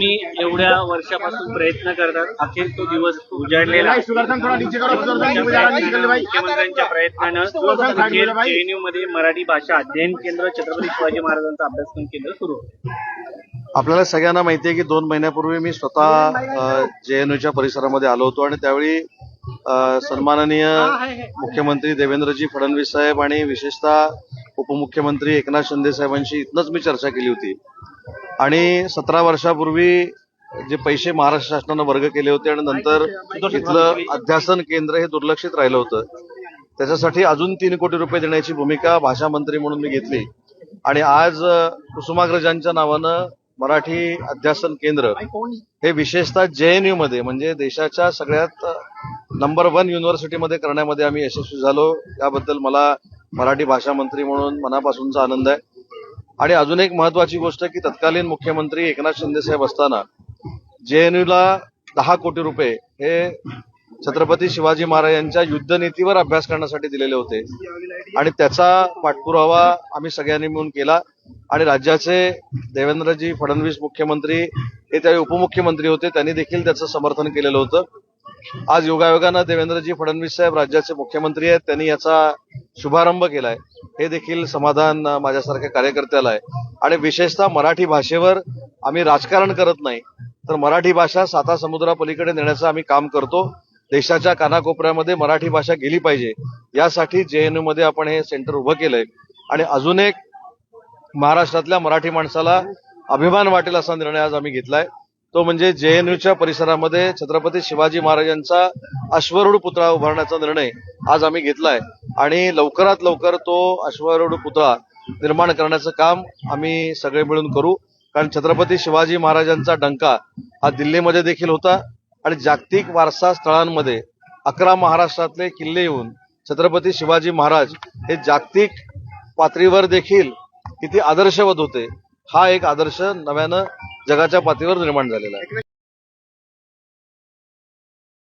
तुम्ही एवढ्या वर्षापासून प्रयत्न करतात अखेर तो दिवस उजाडलेला आहे. मुख्यमंत्र्यांच्या प्रयत्नानं जेएनयू मध्ये मराठी भाषा अध्ययन केंद्र छत्रपती शिवाजी महाराजांचं अभ्यासक्रम केंद्र सुरू होतं. आपल्याला सगळ्यांना माहिती आहे की दोन महिन्यापूर्वी मी स्वतः जे एन यूच्या परिसरामध्ये आलो होतो आणि त्यावेळी अ, सन्माननीय मुख्यमंत्री देवेंद्रजी फडणवीस साहेब आणि विशेषतः उपमुख्यमंत्री एकनाथ शिंदे साहेबांशी इथनच मी चर्चा केली होती आणि सतरा वर्षापूर्वी जे पैसे महाराष्ट्र शासनानं वर्ग केले होते आणि नंतर तिथलं अध्यासन केंद्र हे दुर्लक्षित राहिलं होतं. त्याच्यासाठी अजून तीन कोटी रुपये देण्याची भूमिका भाषा मंत्री म्हणून मी घेतली. आणि आज कुसुमाग्रजांच्या नावानं मराठी अध्यासन केंद्र हे विशेषतः जेएनयू मध्ये म्हणजे देशाच्या सगळ्यात नंबर वन युनिव्हर्सिटीमध्ये करण्यामध्ये आम्ही यशस्वी झालो. याबद्दल मला मराठी भाषा मंत्री म्हणून मनापासूनचा आनंद आहे. आणि अजून एक महत्वाची गोष्ट की तत्कालीन मुख्यमंत्री एकनाथ शिंदे साहेब असताना जेएनयूला दहा कोटी रुपये हे छत्रपती शिवाजी महाराजांच्या युद्धनीतीवर अभ्यास करण्यासाठी दिलेले होते. आणि त्याचा पाठपुरावा आम्ही सगळ्यांनी मिळून केला. आणि राज्याचे देवेंद्रजी फडणवीस मुख्यमंत्री हे त्यावेळी उपमुख्यमंत्री होते. त्यांनी देखील त्याचं समर्थन केलेलं होतं. आज योगायोगानं देवेंद्रजी फडणवीस साहेब राज्याचे मुख्यमंत्री आहेत. त्यांनी याचा शुभारंभ केलाय. हे देखील समाधान माझ्यासारख्या कार्यकर्त्याला आहे. आणि विशेषतः मराठी भाषेवर आम्ही राजकारण करत नाही. तर मराठी भाषा साता समुद्रापलीकडे नेण्याचं आम्ही काम करतो. देशाच्या कानाकोपऱ्यामध्ये मराठी भाषा गेली पाहिजे. यासाठी जेएनयू मध्ये आपण हे सेंटर उभं केलंय. आणि अजून एक महाराष्ट्रातल्या मराठी माणसाला अभिमान वाटेल असा निर्णय आज आम्ही घेतलाय. तो म्हणजे जेएनयूच्या परिसरामध्ये छत्रपती शिवाजी महाराजांचा अश्वरूढ पुतळा उभारण्याचा निर्णय आज आम्ही घेतलाय. आणि लवकरात लवकर तो अश्वरूढ पुतळा निर्माण करण्याचं काम आम्ही सगळे मिळून करू. कारण छत्रपती शिवाजी महाराजांचा डंका हा दिल्लीमध्ये देखील होता आणि जागतिक वारसा स्थळांमध्ये अकरा महाराष्ट्रातले किल्ले येऊन छत्रपती शिवाजी महाराज हे जागतिक पातळीवर देखील किती आदर्शवत होते हा एक आदर्श नव्यानं जगाच्या पातळीवर निर्माण झालेला आहे.